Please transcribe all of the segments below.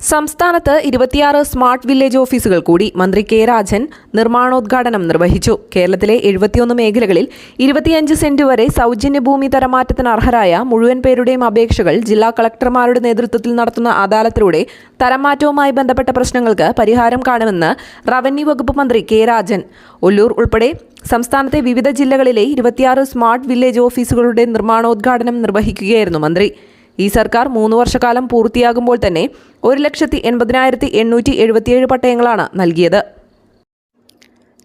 സംസ്ഥാനത്ത് ഇരുപത്തിയാറ് smart village ഓഫീസുകൾ കൂടി മന്ത്രി കെ രാജൻ നിർമ്മാണോദ്ഘാടനം നിർവഹിച്ചു. കേരളത്തിലെ എഴുപത്തിയൊന്ന് മേഖലകളിൽ ഇരുപത്തിയഞ്ച് സെന്റ് വരെ സൗജന്യ ഭൂമി തരമാറ്റത്തിന് അർഹരായ മുഴുവൻ പേരുടെയും അപേക്ഷകൾ ജില്ലാ കളക്ടർമാരുടെ നേതൃത്വത്തിൽ നടത്തുന്ന അദാലത്തിലൂടെ തരംമാറ്റവുമായി ബന്ധപ്പെട്ട പ്രശ്നങ്ങൾക്ക് പരിഹാരം കാണുമെന്ന് റവന്യൂ വകുപ്പ് മന്ത്രി കെ രാജൻ. ഒല്ലൂർ ഉൾപ്പെടെ സംസ്ഥാനത്തെ വിവിധ ജില്ലകളിലെ ഇരുപത്തിയാറ് സ്മാർട്ട് വില്ലേജ് ഓഫീസുകളുടെ നിർമ്മാണോദ്ഘാടനം നിർവഹിക്കുകയായിരുന്നു മന്ത്രി. ഈ സർക്കാർ മൂന്ന് വർഷക്കാലം പൂർത്തിയാകുമ്പോൾ തന്നെ ഒരു ലക്ഷത്തി എൺപതിനായിരത്തി എണ്ണൂറ്റി എഴുപത്തിയേഴ് പട്ടയങ്ങളാണ് നൽകിയത്.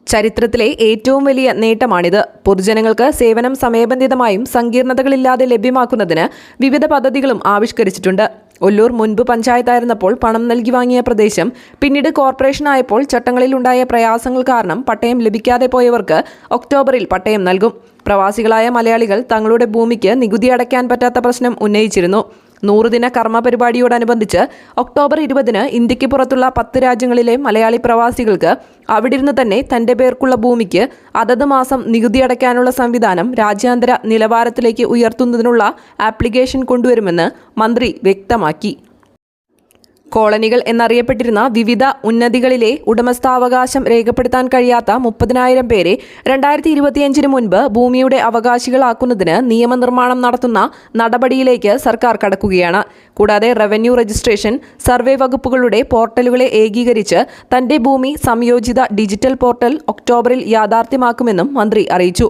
ചരിത്രത്തിലെ ഏറ്റവും വലിയ നേട്ടമാണിത്. പൊതുജനങ്ങൾക്ക് സേവനം സമയബന്ധിതമായും സങ്കീർണതകളില്ലാതെ ലഭ്യമാക്കുന്നതിന് വിവിധ പദ്ധതികളും ആവിഷ്കരിച്ചിട്ടുണ്ട്. ഒല്ലൂർ മുൻപ് പഞ്ചായത്തായിരുന്നപ്പോൾ പണം നൽകി വാങ്ങിയ പ്രദേശം പിന്നീട് കോർപ്പറേഷനായപ്പോൾ ചട്ടങ്ങളിലുണ്ടായ പ്രയാസങ്ങൾ കാരണം പട്ടയം ലഭിക്കാതെ പോയവർക്ക് ഒക്ടോബറിൽ പട്ടയം നൽകും. പ്രവാസികളായ മലയാളികൾ തങ്ങളുടെ ഭൂമിക്ക് നികുതി അടയ്ക്കാൻ പറ്റാത്ത പ്രശ്നം ഉന്നയിച്ചിരുന്നു. നൂറുദിന കർമ്മ പരിപാടിയോടനുബന്ധിച്ച് ഒക്ടോബർ ഇരുപതിന് ഇന്ത്യയ്ക്ക് പുറത്തുള്ള പത്ത് രാജ്യങ്ങളിലെ മലയാളി പ്രവാസികൾക്ക് അവിടിരുന്ന് തന്നെ തന്റെ പേർക്കുള്ള ഭൂമിക്ക് അതത് മാസം നികുതി അടയ്ക്കാനുള്ള സംവിധാനം രാജ്യാന്തര നിലവാരത്തിലേക്ക് ഉയർത്തുന്നതിനുള്ള ആപ്ലിക്കേഷൻ കൊണ്ടുവരുമെന്ന് മന്ത്രി വ്യക്തമാക്കി. കോളനികൾ എന്നറിയപ്പെട്ടിരുന്ന വിവിധ ഉന്നതികളിലെ ഉടമസ്ഥാവകാശം രേഖപ്പെടുത്താൻ കഴിയാത്ത മുപ്പതിനായിരം പേരെ രണ്ടായിരത്തി ഇരുപത്തിയഞ്ചിന് മുൻപ് ഭൂമിയുടെ അവകാശികളാക്കുന്നതിന് നിയമനിർമ്മാണം നടത്തുന്ന നടപടിയിലേക്ക് സർക്കാർ കടക്കുകയാണ്. കൂടാതെ റവന്യൂ രജിസ്ട്രേഷൻ സർവേ വകുപ്പുകളുടെ പോർട്ടലുകളെ ഏകീകരിച്ച് തന്റെ ഭൂമി സംയോജിത ഡിജിറ്റൽ പോർട്ടൽ ഒക്ടോബറിൽ യാഥാർത്ഥ്യമാക്കുമെന്നും മന്ത്രി അറിയിച്ചു.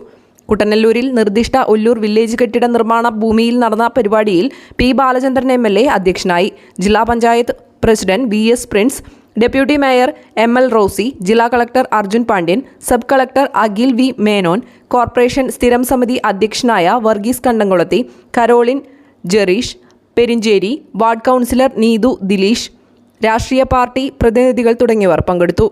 കുട്ടനല്ലൂരിൽ നിർദ്ദിഷ്ട ഒല്ലൂർ വില്ലേജ് കെട്ടിട നിർമ്മാണ ഭൂമിയിൽ നടന്ന പരിപാടിയിൽ പി ബാലചന്ദ്രൻ എം അധ്യക്ഷനായി. ജില്ലാ panchayat president V S Prince deputy mayor M L Rosy ജില്ലാ collector Arjun Pandian sub collector Akhil V Menon corporation സ്ഥിരം സമിതി അധ്യക്ഷനായ വർഗീസ് കണ്ടംകുളത്തി കരോളിൻ ജെറീഷ് പെരിഞ്ചേരി വാർഡ് കൗൺസിലർ നീതു ദിലീഷ് രാഷ്ട്രീയ പാർട്ടി പ്രതിനിധികൾ തുടങ്ങിയവർ പങ്കെടുത്തു.